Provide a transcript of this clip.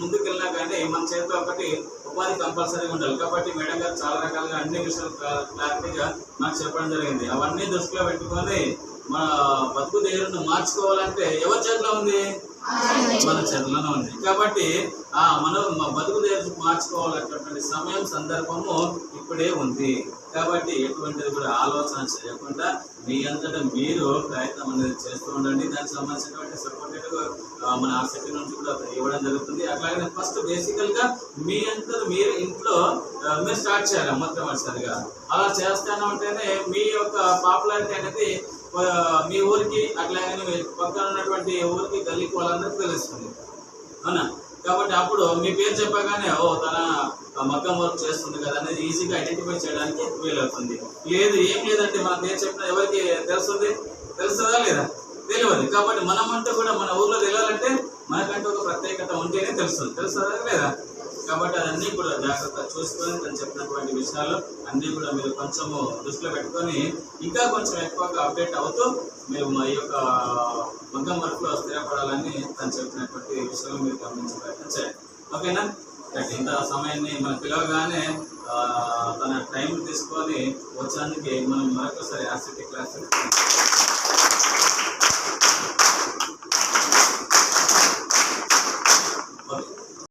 ముందుకు వెళ్ళినా కానీ మన చేతిలో ఒకటి ఉపాధి కంపల్సరీగా ఉండాలి. కాబట్టి మేడం గారు చాలా రకాలుగా అన్ని విషయాలు క్లారిటీగా నాకు చెప్పడం జరిగింది. అవన్నీ దృష్టిలో పెట్టుకొని మన బతుకు తీరును మార్చుకోవాలంటే ఎవరి చేతిలో ఉంది? మన చేతిలోనే ఉంది. కాబట్టి ఆ మనం మా బతుకు తీరు మార్చుకోవాలన్నటువంటి సమయం సందర్భము ఇప్పుడే ఉంది. కాబట్టి ఎటువంటిది కూడా ఆలోచన చేయకుండా మీ అంతటా మీరు ప్రయత్నం అనేది చేస్తూ ఉండండి. దానికి సంబంధించినటువంటి సపోర్టెడ్ మన ఆసక్తి నుంచి కూడా ఇవ్వడం జరుగుతుంది. అట్లాగే ఫస్ట్ బేసికల్గా మీ అంతా మీరు ఇంట్లో మీరు స్టార్ట్ చేయాలి మొట్టమొదటిసారిగా. అలా చేస్తాను ఉంటేనే మీ యొక్క పాపులారిటీ అనేది మీ ఊరికి అట్లాగే పక్కన ఉన్నటువంటి ఊరికి గల్లీకి వాళ్ళందరికీ తెలుస్తుంది. అవునా? కాబట్టి అప్పుడు మీ పేరు చెప్పగానే ఓ తన మగ్గం వర్క్ చేస్తుంది కదా అనేది ఈజీగా ఐడెంటిఫై చేయడానికి వీలవుతుంది. లేదు ఏం లేదంటే మన పేరు చెప్పిన ఎవరికి తెలుస్తుంది? తెలుస్తుందా లేదా? తెలియదు. కాబట్టి మనం అంటూ కూడా మన ఊర్లో తెలియాలంటే మనకంటూ ఒక ప్రత్యేకత ఉంటేనే తెలుస్తుంది. తెలుస్తుందా లేదా? కాబట్టి అవన్నీ కూడా జాగ్రత్త చూసుకొని తను చెప్పినటువంటి విషయాలు అన్నీ కూడా మీరు కొంచెము దృష్టిలో పెట్టుకొని ఇంకా కొంచెం ఎక్కువగా అప్డేట్ అవుతూ మీరు మా యొక్క మగ్గం వర్క్లో స్థిరపడాలని తను చెప్పినటువంటి విషయాలు మీరు గమనించే ప్రయత్నం చేయండి. ఓకేనా? ఇంత సమయాన్ని మనం పిలవగానే తన టైం తీసుకొని వచ్చేందుకు మనం మరొకసారి ఆసక్తి క్లాస్